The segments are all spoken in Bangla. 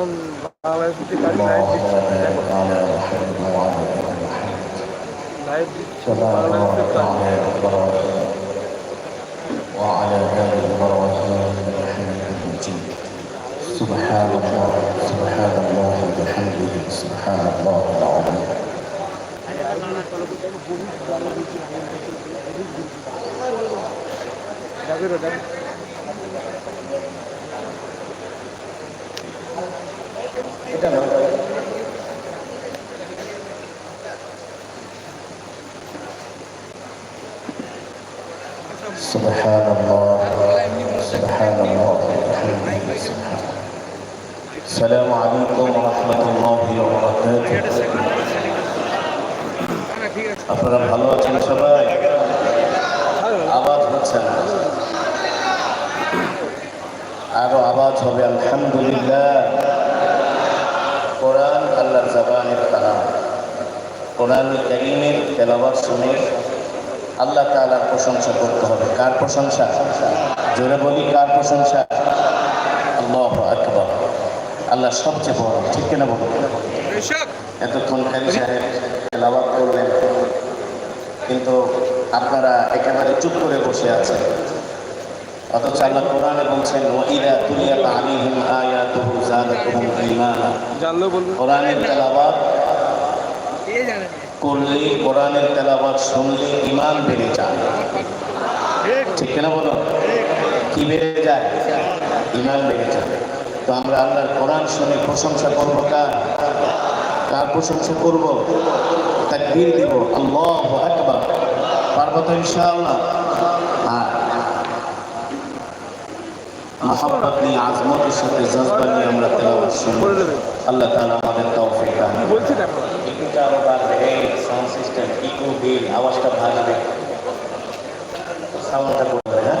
صلى الله عليه وسلم الله على رسول الله وعلى آله وصحبه سبحان الله سبحان الله وبحمده سبحان الله العظيم Thank you. এটা না سبحان الله سبحان الله وبحمده سبحان السلام عليكم ورحمة الله وبركاته আপনারা ভালো আছেন সবাই আওয়াজ হচ্ছে না আরো আওয়াজ হবে আলহামদুলিল্লাহ কোরআন আল্লাহর জবানের কালাম কোরআন করিমের তেলাবাদ শুনে আল্লাহ তাআলার প্রশংসা করতে হবে। কার প্রশংসা? জোরে বলি, কার প্রশংসা? আল্লাহ আকবার। আল্লাহ সবচেয়ে বড়, ঠিক কিনা বলুন এতক্ষণ কারি সাহেব তেলাবাদ করলেন। কিন্তু আপনারা একেবারে চুপ করে বসে আছেন। অথচ আল্লাহ কোরআনে বলছেন কোরআনের করলে কোরআনের তেলাওয়াত শুনলে ঈমান বেড়ে যায়। ঠিক কিনা বলো? কি বেড়ে যায়? ঈমান বেড়ে যায়। তো আমরা আল্লাহর কোরআন শুনে প্রশংসা করব কার? কার প্রশংসা করব? তাকবীর দিব। আল্লাহু আকবার। পারব তো ইনশাআল্লাহ। মহাব্বত নিয়ে আজমতের সাথে জজবা নিয়ে আমরা তেলাওয়াত শুনব আল্লাহ তাআলা আমাদের তৌফিক দান একটু আরও বাড়বে এই সাউন্ড সিস্টেম ইকো বিল আওয়াজটা ভাঙবে সাউন্ডটা করবে হ্যাঁ?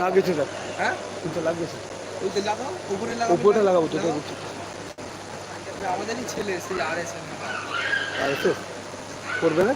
লাগিয়েছে দেখ হ্যাঁ কিন্তু লাগিয়েছে উপরে লাগাবো বলছি আমাদেরই ছেলে সেই আর এসো করবে না?